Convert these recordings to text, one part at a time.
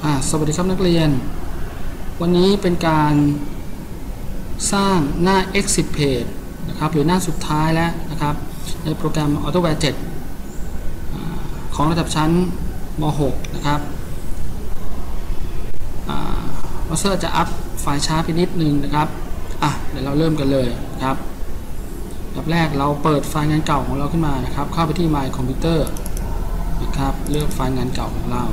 สวัสดีครับนักเรียน วันนี้เป็นการสร้างหน้า exit page นะครับหรือหน้าสุดท้ายแล้วนะครับ ในโปรแกรม AutoWare 7อของระดับชั้นม .6 นะครับมาสเตอร์จะอัพไฟล์ช้าไปนิดนึงนะครับอะเดี๋ยวเราเริ่มกันเลยครับดับแรกเราเปิดไฟล์งานเก่าของเราขึ้นมานะครับ เข้าไปที่ My Computer นะครับ เลือกไฟล์งานเก่าของเรา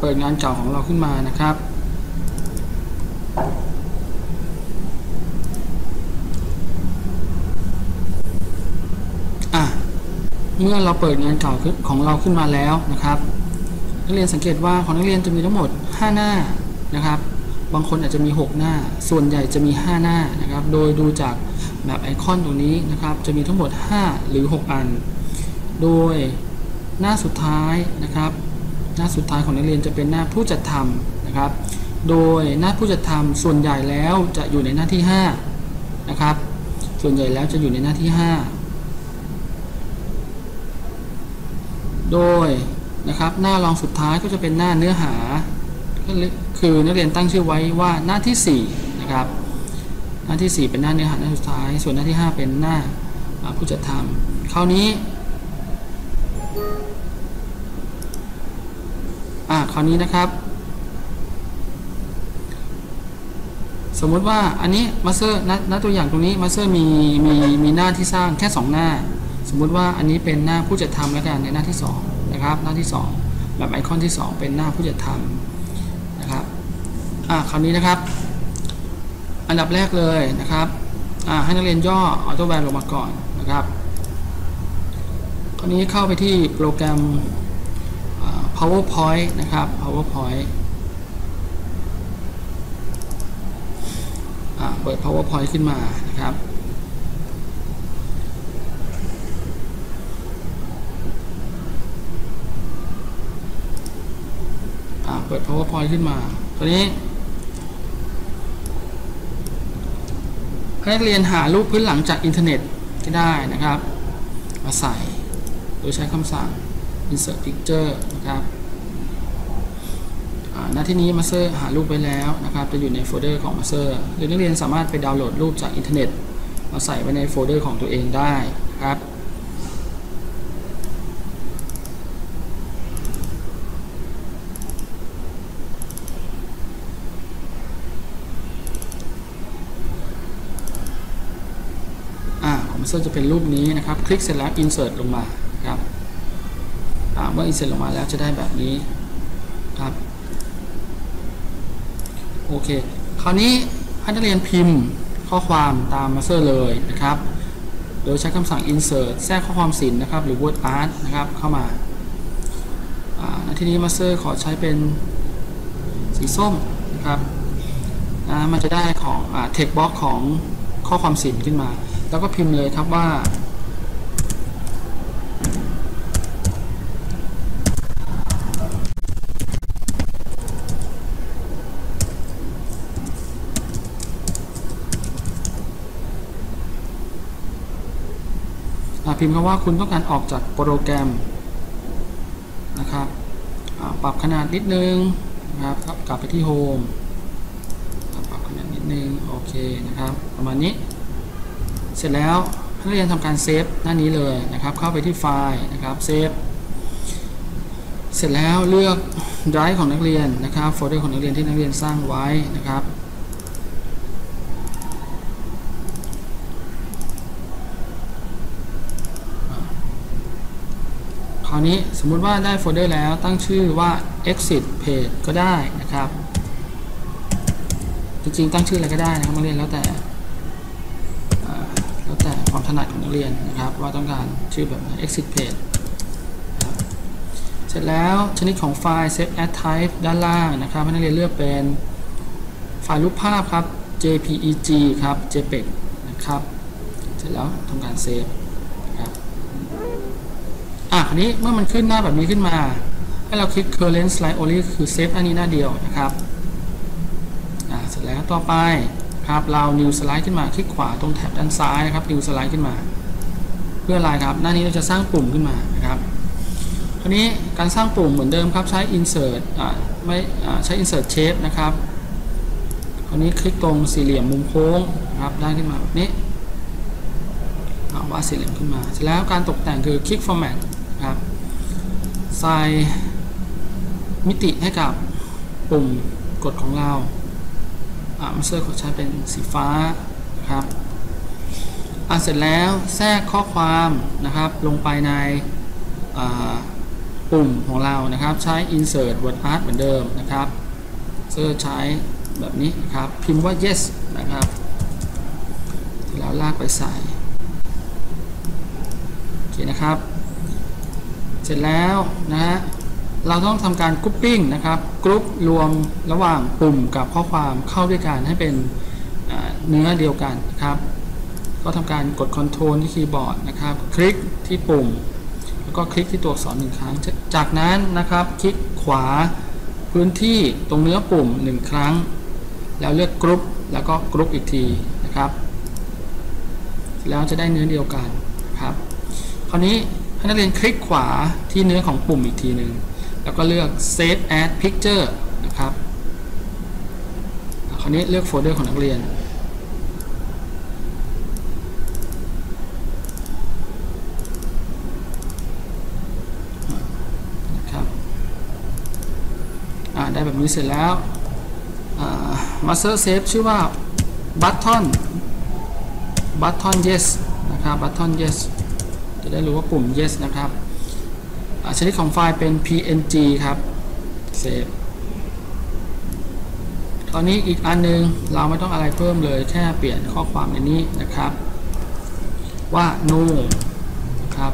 เปิดงานเก่าของเราขึ้นมานะครับอะเมื่อเราเปิดงานเก่าของเราขึ้นมาแล้วนะครับ นักเรียนสังเกตว่าของนักเรียนจะมีทั้งหมด 5 หน้านะครับ บางคนอาจจะมี 6 หน้า ส่วนใหญ่จะมี 5 หน้านะครับ โดยดูจากแบบไอคอนตรงนี้นะครับ จะมีทั้งหมด 5 หรือ 6 อัน โดยหน้าสุดท้ายนะครับ หน้าสุดท้ายของนักเรียนจะเป็นหน้าผู้จัดทำนะครับ โดยหน้าผู้จัดทำส่วนใหญ่แล้วจะอยู่ในหน้าที่ 5 นะครับ ส่วนใหญ่แล้วจะอยู่ในหน้าที่ 5 โดยนะครับหน้ารองสุดท้ายก็จะเป็นหน้าเนื้อหา คือนักเรียนตั้งชื่อไว้ว่าหน้าที่4นะครับหน้าที่ 4 เป็นหน้าเนื้อหาหน้าสุดท้าย ส่วนหน้าที่ 5 เป็นหน้าผู้จัดทำคราวนี้ คราวนี้นะครับ สมมติว่าอันนี้มาสเตอร์ณตัวอย่างตรงนี้มาสเตอร์มีมีมีหน้าที่สร้างแค่ 2 หน้า สมมุติว่าอันนี้เป็นหน้าผู้จัดทำแล้วกันในหน้าที่ 2 นะครับ หน้าที่ 2 แบบไอคอนที่ 2 เป็นหน้าผู้จัดทำนะครับอ่าคราวนี้นะครับ อันดับแรกเลยนะครับอ่าให้นักเรียนย่อออโต้แวร์ลงมาก่อนนะครับคราวนี้เข้าไปที่โปรแกรม PowerPoint นะครับ PowerPoint เปิด PowerPoint ขึ้นมานะครับเปิด PowerPoint ขึ้นมาตอนนี้นักเรียนหารูปพื้นหลังจากอินเทอร์เน็ตก็ได้นะครับ มาใส่โดยใช้คำสั่ง insert picture นะครับหน้าที่นี้มาสเตอร์หารูปไว้แล้วนะครับ จะอยู่ในโฟลเดอร์ของมาสเตอร์หรือนักเรียนสามารถไปดาวน์โหลดรูปจากอินเทอร์เน็ต มาใส่ไว้ในโฟลเดอร์ของตัวเองได้ครับอ่าของมาสเตอร์จะเป็นรูปนี้นะครับ คลิกเสร็จแล้ว insert ลงมา ครับเมื่อ insert ลงมาแล้วจะได้แบบนี้ครับโอเค คราวนี้ให้นักเรียนพิมพ์ข้อความตามมาสเตอร์เลยนะครับ โดยใช้คำสั่ง insert แทรกข้อความศิลป์นะครับ หรือ word art นะครับ เข้ามาในที่นี้มาสเตอร์ขอใช้เป็นสีส้มนะครับมันจะได้ของ text box ของข้อความศิลขึ้นมา แล้วก็พิมพ์เลยครับว่า พิมพ์คำว่าคุณต้องการออกจากโปรแกรมนะครับปรับขนาดนิดนึงนะครับกลับไปที่โฮมปรับขนาดนิดนึงโอเคนะครับ ประมาณนี้ เสร็จแล้วนักเรียนทำการเซฟหน้านี้เลยนะครับ เข้าไปที่ไฟล์นะครับเซฟเสร็จแล้วเลือกไดรฟ์ของนักเรียนนะครับโฟลเดอร์ของนักเรียนที่นักเรียนสร้างไว้นะครับค ราวนี้สมมุติว่าได้โฟลเดอร์แล้วตั้งชื่อว่า exit page ก็ได้นะครับ จริงๆตั้งชื่ออะไรก็ได้นะครับนักเรียนแล้วแต่แล้วแต่ความถนัดของนักเรียนนะครับ ว่าต้องการชื่อแบบไหน exit page เสร็จแล้วชนิดของไฟล์ save as type ด้านล่างนะครับให้นักเรียนเลือกเป็นไฟล์รูปภาพครับ JPEG ครับ JPEG นะครับ เสร็จแล้วทำการเซฟ อะคราวนี้เมื่อมันขึ้นหน้าแบบนี้ขึ้นมา ให้เราคลิก current slide only คือเซฟหน้านี้หน้าเดียวนะครับอะเสร็จแล้วต่อไปครับเรา new slide ขึ้นมาคลิกขวาตรงแถบด้านซ้ายนะครับ new slide ขึ้นมา เพื่ออะไรครับหน้านี้เราจะสร้างปุ่มขึ้นมานะครับคราวนี้การสร้างปุ่มเหมือนเดิมครับใช้ insert อ่าไม่อ่าใช้ insert shape นะครับคราวนี้คลิกตรงสี่เหลี่ยมมุมโค้งครับได้ขึ้นมาแบบนี้อ่าวาดสี่เหลี่ยมขึ้นมาเสร็จแล้วการตกแต่งคือคลิก format ใส่มิติให้กับปุ่มกดของเราอ่ามาสเตอร์ขอใช้เป็นสีฟ้านะครับอ่าเสร็จแล้วแทรกข้อความนะครับลงไปในอ่าปุ่มของเรานะครับใช้ insert word art เหมือนเดิมนะครับเซอร์ใช้แบบนี้นะครับพิมพ์ว่า yes นะครับแล้วลากไปใส่โอเคนะครับ เสร็จแล้วนะฮะเราต้องทำการกรุ๊ปปิ้งนะครับกรุ๊ปรวมระหว่างปุ่มกับข้อความเข้าด้วยกันให้เป็นเนื้อเดียวกันนะครับ ก็ทำการกด Ctrl ที่คีย์บอร์ดนะครับ คลิกที่ปุ่ม แล้วก็คลิกที่ตัวอักษรหนึ่งครั้ง จากนั้นนะครับคลิกขวาพื้นที่ตรงเนื้อปุ่มหนึ่งครั้ง แล้วเลือกกรุ๊ปแล้วก็กรุ๊ปอีกทีนะครับ แล้วจะได้เนื้อเดียวกันครับ คราวนี้ ให้นักเรียนคลิกขวาที่เนื้อของปุ่มอีกทีหนึ่งแล้วก็เลือก Save as Picture นะครับคราวนี้เลือกโฟลเดอร์ของนักเรียน นะครับอ่าได้แบบนี้เสร็จแล้ว master save ชื่อว่า button button yes นะครับ button yes ได้รู้ว่าปุ่ม yes นะครับชนิดของไฟล์เป็น png ครับ save ตอนนี้อีกอันนึงเราไม่ต้องอะไรเพิ่มเลยแค่เปลี่ยนข้อความในนี้นะครับ ว่า no ครับ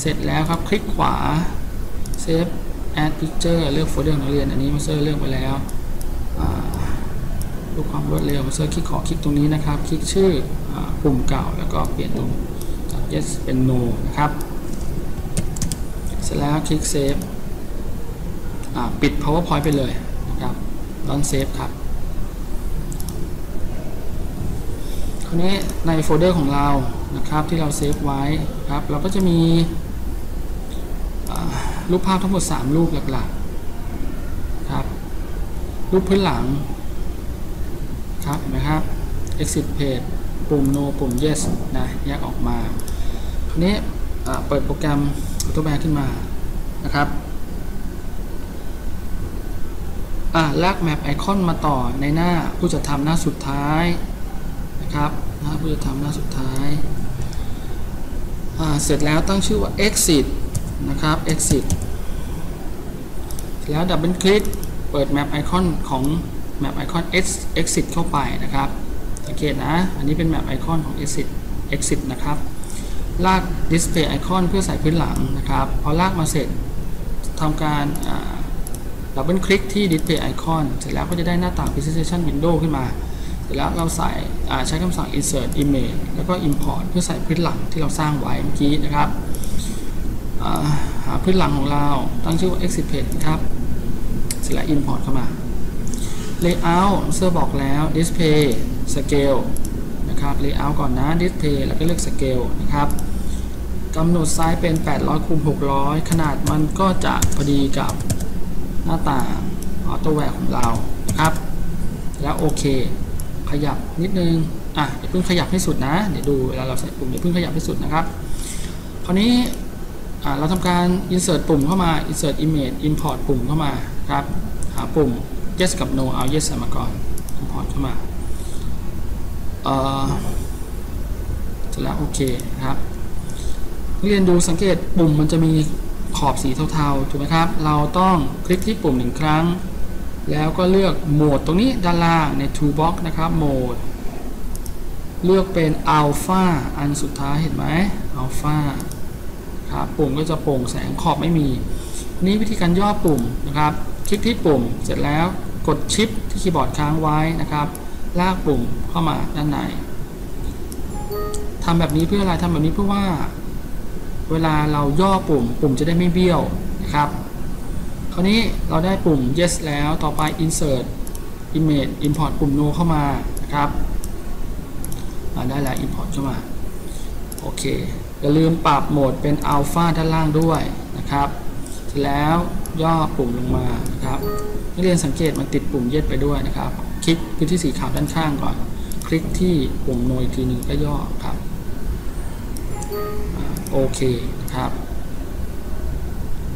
เสร็จแล้วครับคลิกขวา save add picture เลือกโฟลเดอร์ของนักเรียน อันนี้มาเซอร์เลือกไปแล้วดูความรวดเร็วมาเซอร์คลิกขอคลิกตรงนี้นะครับ คลิกชื่ออปุ่มเก่าแล้วก็เปลี่ยนตรง yes เป็น no นะครับเสร็จแล้วคลิก save ปิด powerpoint ไปเลยนะครับตอน save ครับคราวนี้ในโฟลเดอร์ของเรานะครับที่เราเซฟไว้ครับเราก็จะมีรูปภาพทั้งหมด 3 รูปหลักๆครับรูปพื้นหลังครับนไหมครับ exit page ปุ่ม no ปุ่ม yes นะแยกออกมา นี้เปิดโปรแกรม AutoBAR ขึ้นมานะครับลากแมปไอคอนมาต่อในหน้าผู้จัดทำหน้าสุดท้ายนะครับหน้าผู้จัดทำหน้าสุดท้ายาเสร็จแล้วตั้งชื่อว่า exit นะครับ exit แล้วดับเบิลคลิกเปิดแมปไอคอนของแมปไอคอน exit เข้าไปนะครับสังเกตนะ อันนี้เป็นแมปไอคอนของ exit exit นะครับ ลาก display icon เพื่อใส่พื้นหลังนะครับ พอลากมาเสร็จทำการดับเบิลคลิกที่ display icon เสร็จแล้วก็จะได้หน้าต่าง presentation window ขึ้นมา เสร็จแล้วเราใส่ใช้คำสั่ง insert image แล้วก็ import เพื่อใส่พื้นหลังที่เราสร้างไว้เมื่อกี้นะครับหาพื้นหลังของเราตั้งชื่อว่า exit page นะครับ เสร็จแล้ว import เข้ามา layout เซอร์บอกแล้ว display scale นะครับ layout ก่อนนะ display แล้วก็เลือก scale นะครับ กำหนดไซส์เป็น 800คูณ600 ขนาดมันก็จะพอดีกับหน้าต่าง AutoWare ของเรานะครับ แล้วโอเค ขยับนิดนึง อะอย่าเพิ่งขยับให้สุดนะ เดี๋ยวดูเวลาเราใส่ปุ่มอย่าเพิ่งขยับให้สุดนะครับ คราวนี้เราทำการ insert ปุ่มเข้ามา insert image import ปุ่มเข้ามาครับหาปุ่ม yes กับ no เอา yes มาก่อน import เข้ามาเอ่อเสร็จแล้วโอเคครับ เรียนดูสังเกตปุ่มมันจะมีขอบสีเทาๆ ถูกไหมครับ เราต้องคลิกที่ปุ่มหนึ่งครั้ง แล้วก็เลือกโหมดตรงนี้ด้านล่างใน toolbox นะครับ โหมด เลือกเป็น alpha อันสุดท้ายเห็นไหม alpha ครับ ปุ่มก็จะโปร่งแสงขอบไม่มี นี่วิธีการย่อปุ่มนะครับ คลิกที่ปุ่ม เสร็จแล้วกดชิปที่คีย์บอร์ดค้างไว้นะครับ ลากปุ่มเข้ามาด้านในทำแบบนี้เพื่ออะไรทำแบบนี้เพื่อว่า เวลาเราย่อปุ่ม ปุ่มจะได้ไม่เบี้ยวนะครับ คราวนี้เราได้ปุ่ม yes แล้วต่อไป insert image import ปุ่ม no เข้ามานะครับได้แล้ว import เข้ามา โอเค อย่าลืมปรับโหมดเป็น alpha ด้านล่างด้วยนะครับ เสร็จแล้วย่อปุ่มลงมานะครับนักเรียนสังเกตมันติดปุ่มเย็ดไปด้วยนะครับ คลิกพื้นที่สีขาวด้านข้างก่อน คลิกที่ปุ่มโนอีกทีนึงก็ย่อครับ โอเคครับ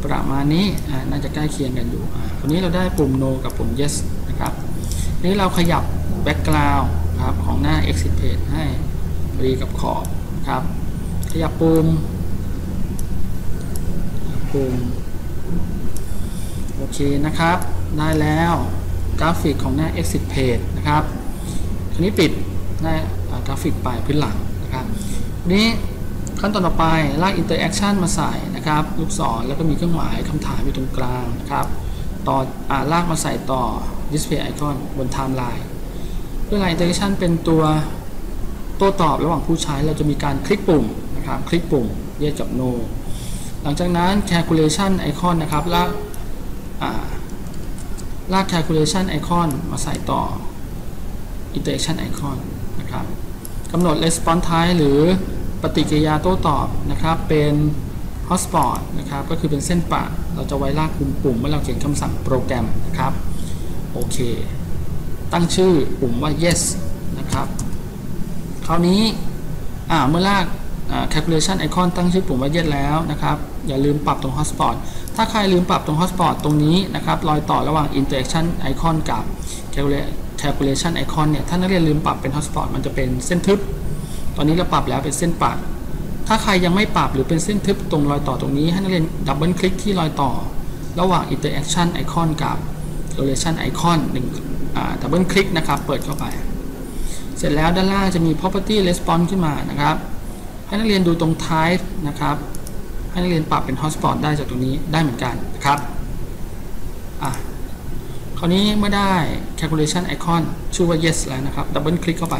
ประมาณนี้น่าจะใกล้เคียงกันอยู่วันนี้เราได้ปุ่ม no กับปุ่ม yes นะครับนี้เราขยับ background ครับของหน้า exit page ให้รีกับขอบครับ ขยับปุ่มปุ่มโอเคนะครับ ได้แล้วกราฟิกของหน้า exit page นะครับทีนี้ปิดหน้ากราฟิกไปพื้นหลังนะครับนี้ ขั้นตอนต่อไปลาก interaction มาใส่นะครับ ลูกศรแล้วก็มีเครื่องหมายคำถามอยู่ตรงกลางนะครับต่ออลากมาใส่ต่อ display icon บน timeline เพื่อ line interaction เป็นตัวโต้ตอบระหว่างผู้ใช้เราจะมีการคลิกปุ่มนะครับ คลิกปุ่ม yes กับ no หลังจากนั้น calculation icon นะครับลากลาก calculation icon มาใส่ต่อ interaction icon นะครับกำหนด response type หรือ ฏิกิริยาโต้ตอบนะครับเป็น hotspot นะครับก็คือเป็นเส้นปะเราจะไว้ลากปุ่มปุ่มเมื่อเราเขียนคำสั่งโปรแกรมนะครับโอเค ตั้งชื่อปุ่มว่า yes นะครับคราวนี้เมื่อลาก calculation icon ตั้งชื่อปุ่มว่า yes แล้วนะครับอย่าลืมปรับตรง hotspot ถ้าใครลืมปรับตรง hotspot ตรงนี้นะครับรอยต่อระหว่าง interaction icon กับ calculation icon เนี่ยถ้านักเรียนลืมปรับเป็น hotspot มันจะเป็นเส้นทึบ ตอนนี้เราปรับแล้วเป็นเส้นปัดถ้าใครยังไม่ปรับหรือเป็นเส้นทึบตรงรอยต่อตรงนี้ ให้นักเรียนดับเบิลคลิกที่รอยต่อ ระหว่าง interaction icon กับ calculation icon หนึ่งดับเบิลคลิกนะครับ เปิดเข้าไป เสร็จแล้วด้านล่างจะมี property response ขึ้นมานะครับ ให้นักเรียนดูตรง type นะครับ ให้นักเรียนปรับเป็น hotspot ได้จากตรงนี้ได้เหมือนกันนะครับอะคราวนี้เมื่อได้ calculation icon ชื่อว่า yes แล้วนะครับ ดับเบิลคลิกเข้าไป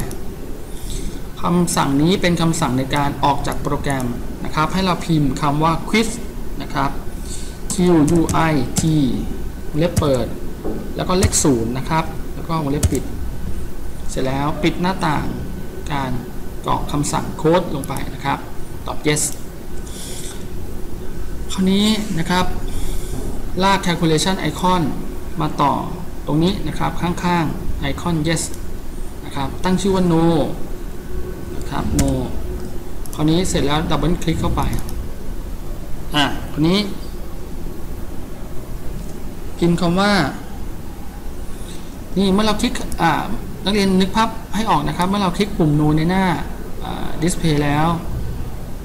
คำสั่งนี้เป็นคำสั่งในการออกจากโปรแกรมนะครับ ให้เราพิมพ์คำว่า quiz นะครับ q u i t เล็บเปิด แล้วก็เลขศูนย์นะครับ แล้วก็วงเล็บปิด เสร็จแล้วปิดหน้าต่างการกรอกคำสั่งโค้ดลงไปนะครับ ตอบ yes คราวนี้นะครับ ลาก calculation icon มาต่อตรงนี้นะครับข้างๆไอคอน yes นะครับ ตั้งชื่อว่า no ครับ no คราวนี้เสร็จแล้วดับเบิลคลิกเข้าไป อะคราวนี้ พิมพ์คำว่า นี่เมื่อเราคลิกอ่านักเรียนนึกภาพให้ออกนะครับ เมื่อเราคลิกปุ่ม no ในหน้า display แล้ว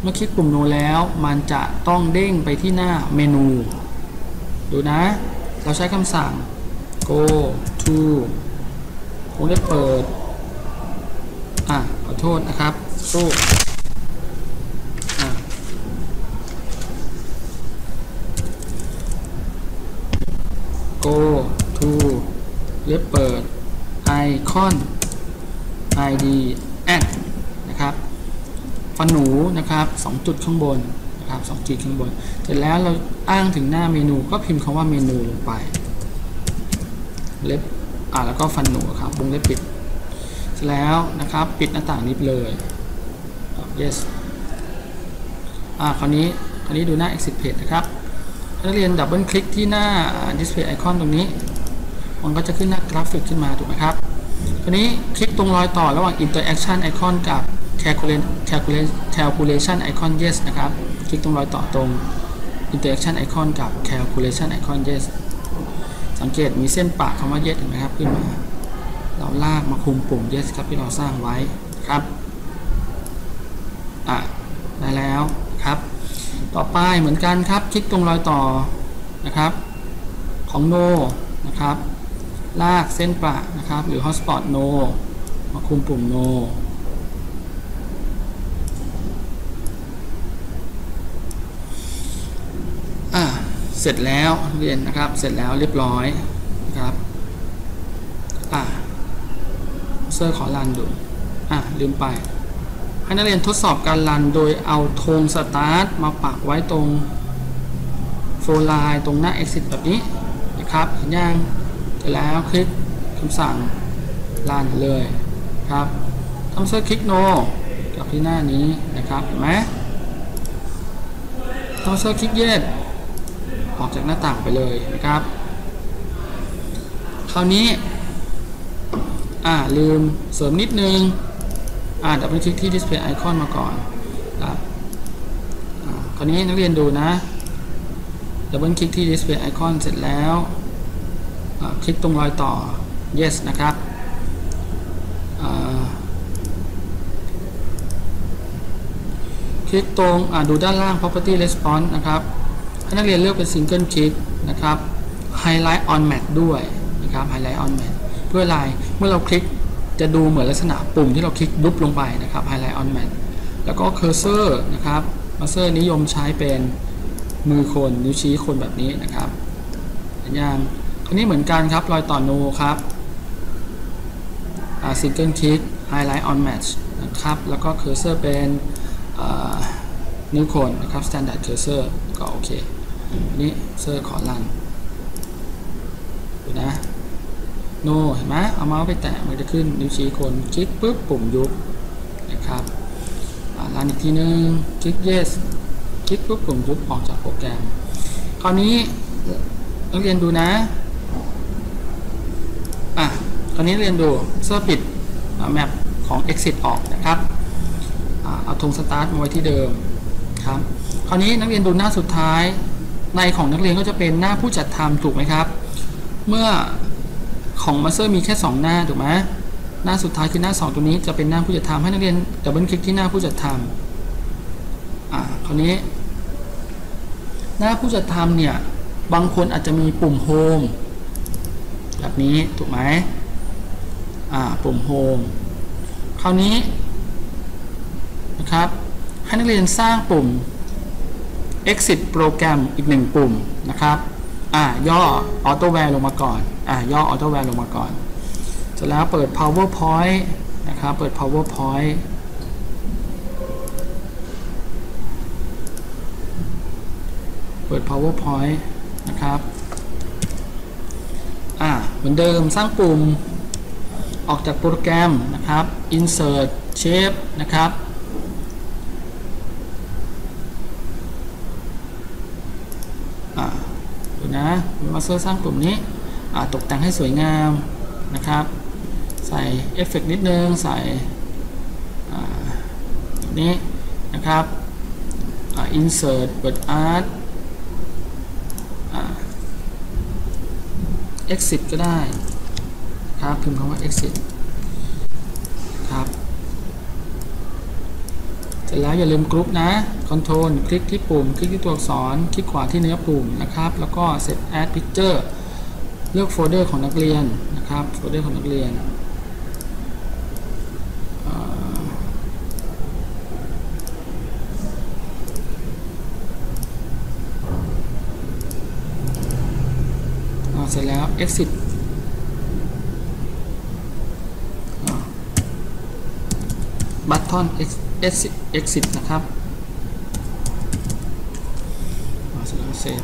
เมื่อคลิกปุ่ม no แล้ว มันจะต้องเด้งไปที่หน้าเมนู ดูนะ เราใช้คำสั่ง go to ผมได้เปิด อะ โทษนะครับ go อะ go to เล็บเปิด icon id add นะครับฟันหนูนะครับ2จุดข้างบนนะครับ2จุดข้างบน เสร็จแล้วเราอ้างถึงหน้าเมนูก็พิมพ์คำว่าเมนูลงไป เล็บอ่าแล้วก็ฟันหนูครับวงเล็บปิด ร็จแล้วนะครับ ปิดหน้าต่างนี้เลย yes อ่าคราวนี้คราวนี้ดูหน้า exit page นะครับนักเรียนดับเบิลคลิกที่หน้า display icon ตรงนี้ มันก็จะขึ้นหน้ากราฟิกขึ้นมาถูกไหมครับคราวนี้คลิกตรงรอยต่อระหว่าง interaction icon กับ calculation icon yes นะครับ คลิกตรงรอยต่อตรง interaction icon กับ calculation icon yes สังเกตมีเส้นปะคำว่า yes เห็นไหมครับขึ้นมา เราลากมาคุมปุ่ม yes ครับที่เราสร้างไว้ครับอะได้แล้วครับ ต่อไปเหมือนกันครับ คลิกตรงรอยต่อนะครับ ของ no นะครับ ลากเส้นประนะครับ หรือ hotspot no มาคุมปุ่ม no อ่าเสร็จแล้วเรียนนะครับ เสร็จแล้วเรียบร้อยนะครับ อ่า s อร์ขอรันดู อะ ลืมไป ให้นักเรียนทดสอบการรันโดยเอาธงสตาร์ทมาปักไว้ตรงโฟลไลน์ตรงหน้า exit แบบนี้นะครับเห็นยังเสร็จแล้วคลิกคำสั่งรันเลยครับทำเซอร์คลิก no กับที่หน้านี้นะครับเห็นไหมทำเซอร์คลิก yes ออกจากหน้าต่างไปเลยนะครับ คราวนี้ อ่าลืมเสริมนิดนึงอ่าดับเบิลคลิกที่ display icon มาก่อนครับอ่าคราวนี้นักเรียนดูนะดับเบิลคลิกที่ display icon เสร็จแล้วอ่าคลิกตรงรอยต่อ yes นะครับอ่าคลิกตรงอ่าดูด้านล่าง property response นะครับให้นักเรียนเลือกเป็น single click นะครับ highlight on mat ด้วยนะครับ highlight on mat เพื่ออะไร มื่อเราคลิกจะดูเหมือนลักษณะปุ่มที่เราคลิกดุบลงไปนะครับ highlight on mat แล้วก็ cursor นะครับ cursor นิยมใช้เป็นมือคนนิ้วชี้คนแบบนี้นะครับเห็นยังอันนี้เหมือนกันครับรอยต่อ no ครับ single click highlight on match นะครับ แล้วก็ cursor เป็นนิ้วคนนะครับ standard cursor ก็โอเคอันนี้เซอร์ขอรันดูนะ no เห็นไหมเอาเมาส์ไปแตะมันจะขึ้นนิ้วชี้คนคลิกปุ๊บปุ่มยุบนะครับรันอีกทีนึงคลิก yes คลิกปุ๊บปุ่มยุบออกจากโปรแกรม คราวนี้นักเรียนดูนะอะคราวนี้เรียนดูเซอร์ปิดแมปของ exit ออกนะครับเอาธงสตาร์ทมาไว้ที่เดิมครับคราวนี้นักเรียนดูหน้าสุดท้ายในของนักเรียนก็จะเป็นหน้าผู้จัดทำถูกไหมครับ เมื่อ ของมาสเตอร์มีแค่ 2 หน้าถูกไหมหน้าสุดท้ายคือหน้า 2 ตัวนี้จะเป็นหน้าผู้จัดทำให้นักเรียนดับเบิลคลิกที่หน้าผู้จัดทำอ่าคราวนี้ หน้าผู้จัดทำเนี่ยบางคนอาจจะมีปุ่มโฮมแบบนี้ถูกไหมอ่าปุ่มโฮมคราวนี้นะครับให้นักเรียนสร้างปุ่ม exit โปรแกรมอีกหนึ่งปุ่มนะครับ อ่า ย่อ AutoWare ลงมาก่อน อ่าย่อ AutoWare ลงมาก่อนเสร็จแล้วเปิด PowerPoint นะครับเปิด PowerPoint เปิด PowerPoint นะครับอ่าเหมือนเดิมสร้างปุ่มออกจากโปรแกรมนะครับ Insert Shape นะครับดูนะมาเตอร์สร้างกลุ่มนี้ ตกแต่งให้สวยงามนะครับ ใส่เอฟเฟกนิดนึง ใส่นี้นะครับ insert word art exit ก็ได้ครับพิมพ์คำว่า exit ครับ เสร็จแล้วอย่าลืมกรุ๊ปนะ Ctrl คลิกที่ปุ่ม คลิกที่ตัวอักษร คลิกขวาที่เนื้อปุ่มนะครับ แล้วก็ Set Add Picture เลือกโฟลเดอร์ของนักเรียนนะครับโฟลเดอร์ของนักเรียนเสร็จแล้ว exit บัตทอน exit นะครับเสร็จแล้วเซฟ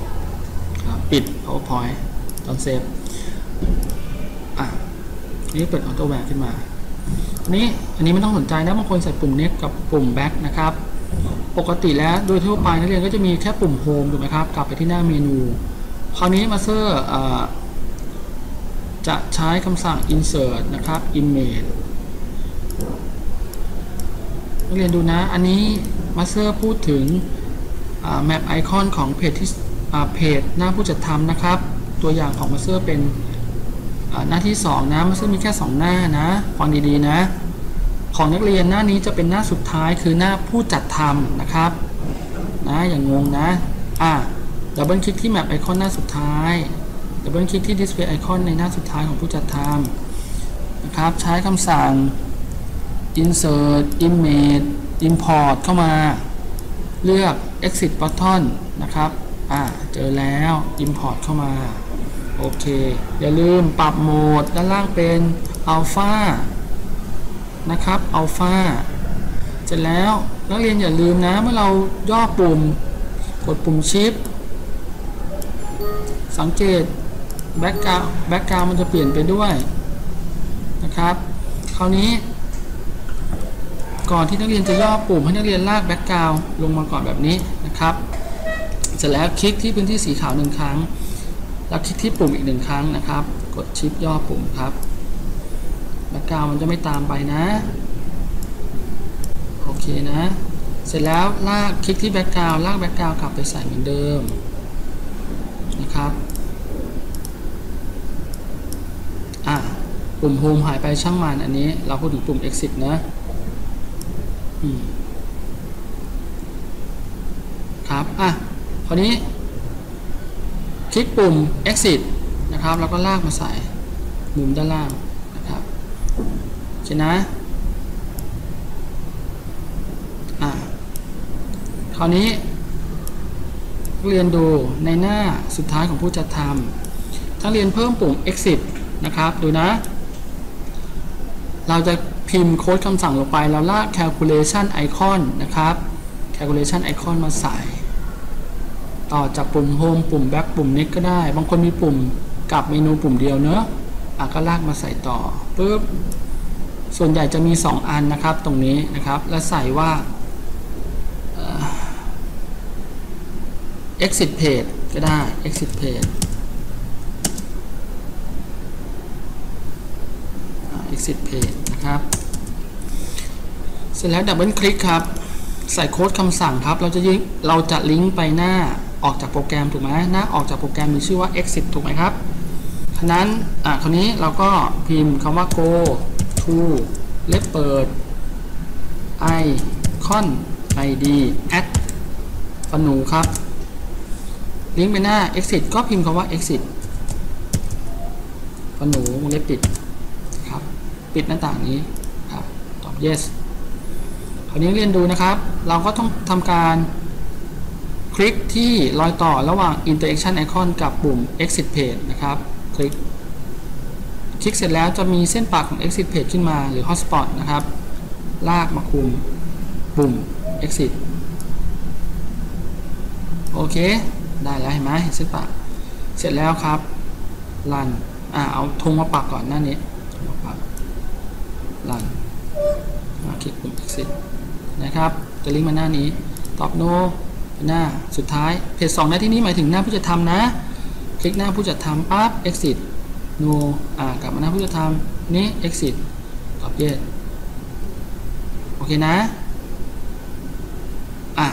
ปิด powerpoint ตอนเซฟอะนี่เปิด auto w a r ขึ้นมาอันนี้อันนี้ไม่ต้องสนใจนะบางคนใส่ปุ่ม next กับปุ่ม back นะครับ ปกติแล้วโดยทั่วไปนักเรียนก็จะมีแค่ปุ่ม home ถูกไหมครับ กลับไปที่หน้าเมนู คราวนี้มาเซอร์จะใช้คำสั่ง insert นะครับ image นักเรียนดูนะ อันนี้มาสเตอร์พูดถึงแมปไอคอนของเพจที่เพจหน้าผู้จัดทำนะครับ ตัวอย่างของมาสเตอร์เป็นหน้าที่ 2 นะมาสเตอร์มีแค่ 2 หน้านะฟังดีๆนะ ของนักเรียนหน้านี้จะเป็นหน้าสุดท้ายคือหน้าผู้จัดทำนะครับนะอย่างงงนะอะดับเบิลคลิกที่แมปไอคอนหน้าสุดท้ายดับเบิลคลิกที่ display icon ในหน้าสุดท้ายของผู้จัดทำนะครับ ใช้คำสั่ง insert image import เข้ามา เลือก exit button นะครับ อ่า เจอแล้ว import เข้ามา โอเค อย่าลืมปรับโหมดด้านล่างเป็น alpha นะครับอัลฟาเสร็จแล้วนักเรียนอย่าลืมนะเมื่อเราย่อปุ่ม กดปุ่มชิป สังเกตแบ็กกราวแบ็กกราวมันจะเปลี่ยนไปด้วยนะครับ คราวนี้ ก่อนที่นักเรียนจะย่อปุ่มให้นักเรียนลากแบ็กกราวลงมาก่อนแบบนี้นะครับ เสร็จแล้วคลิกที่พื้นที่สีขาวหนึ่งครั้ง แล้วคลิกที่ปุ่มอีกหนึ่งครั้งนะครับ กดชิปย่อปุ่มครับแบ็กกราวมันจะไม่ตามไปนะ โอเคนะ เสร็จแล้วลากคลิกที่แบ็กกราวลากแบ็กกราวกลับไปใส่เหมือนเดิมนะครับอะปุ่ม Home หายไปช่างมันอันนี้เราพูดถึงปุ่ม Exit นะอืมครับอะคราวนี้ คลิกปุ่ม exit นะครับ แล้วก็ลากมาใส่มุมด้านล่างนะครับโอเคนะอะคราวนี้เรียนดูในหน้าสุดท้ายของผู้จัดทำถ้าเรียนเพิ่มปุ่ม exit นะครับ ดูนะ เราจะพิมพ์โค้ดคำสั่งลงไปแล้วลาก calculation icon นะครับ calculation icon มาใส่ ต่อจากปุ่ม home ปุ่ม back ปุ่ม next ก็ได้ บางคนมีปุ่มกับเมนูปุ่มเดียวเนอะอะก็ลากมาใส่ต่อปุ๊บส่วนใหญ่จะมี 2 อันนะครับตรงนี้นะครับ แล้วใส่ว่า exit page ก็ได้ exit page exit page นะครับ เสร็จแล้วดับเบิลคลิกครับ ใส่โค้ดคำสั่งครับ เราจะยิงเราจะลิงก์ไปหน้า ออกจากโปรแกรมถูกไหมหน้าออกจากโปรแกรมมีชื่อว่า exit ถูกไหมครับฉะนั้นอะคราวนี้เราก็พิมพ์คำว่า go to เล็บเปิด icon id add ฝันหนูครับ ลิงก์ไปหน้า exit ก็พิมพ์คำว่า exit ฝนูเล็บปิดครับ ปิดหน้าต่างนี้ครับ ตอบ yes คราวนี้เรียนดูนะครับ เราก็ต้องทำการ คลิกที่รอยต่อระหว่าง interaction icon กับปุ่ม exit page นะครับ คลิก คลิกเสร็จแล้วจะมีเส้นปากของ exit page ขึ้นมาหรือ hotspot นะครับ ลากมาคุมปุ่ม exit โอเค ได้แล้วเห็นไหมเห็นเส้นปาก เสร็จแล้วครับ รัน อ่า เอาธงมาปักก่อนหน้านี้มาปักรันคลิกปุ่ม exit นะครับ จะลิงก์มาหน้านี้ ตอบ no หน้าสุดท้ายเพจ2หน้าที่นี้หมายถึงหน้าผู้จัดทำนะ คลิกหน้าผู้จัดทำปั๊บ exit no อ่ากลับมาหน้าผู้จัดทำนี้ exit ตอบ yes โอเคนะอะ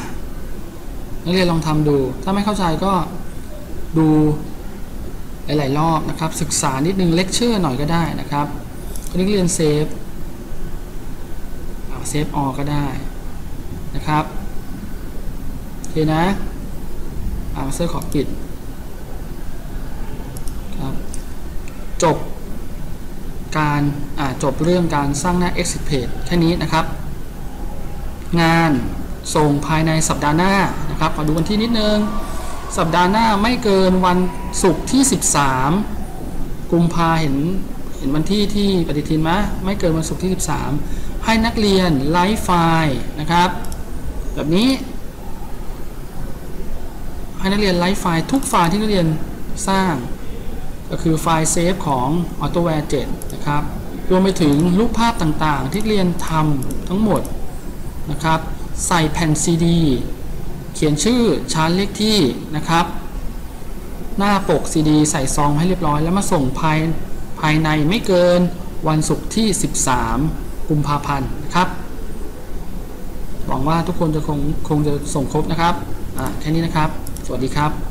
นักเรียนลองทำดู ถ้าไม่เข้าใจก็ดูหลายๆรอบนะครับ ศึกษานิดนึงเลคเชอร์หน่อยก็ได้นะครับนักเรียนเซฟเซฟออก็ได้นะครับ เคนะอาเซอร์ขอปิดครับ จบการจบเรื่องการสร้างหน้า exit page แค่นี้นะครับ งานส่งภายในสัปดาห์หน้านะครับขอดูวันที่นิดนึง สัปดาห์หน้าไม่เกินวันศุกร์ที่ 13 กุมภาเห็นเห็นวันที่ที่ปฏิทินไหมไม่เกินวันศุกร์ที่ 13 ให้นักเรียนไลฟ์ไฟล์นะครับ แบบนี้ ให้นักเรียนไลฟ์ไฟล์ทุกไฟล์ที่นักเรียนสร้าง ก็คือไฟล์เซฟของ AutoWare 7 นะครับ รวมไปถึงรูปภาพต่างๆ ที่เรียนทำทั้งหมดนะครับ ใส่แผ่นซีดีเขียนชื่อชั้นเลขที่นะครับ หน้าปกซีดีใส่ซองให้เรียบร้อย แล้วมาส่งภายภายในไม่เกินวันศุกร์ที่ 13 กุมภาพันธ์นะครับ หวังว่าทุกคนจะคงคงจะส่งครบนะครับ อ่าแค่นี้นะครับ สวัสดีครับ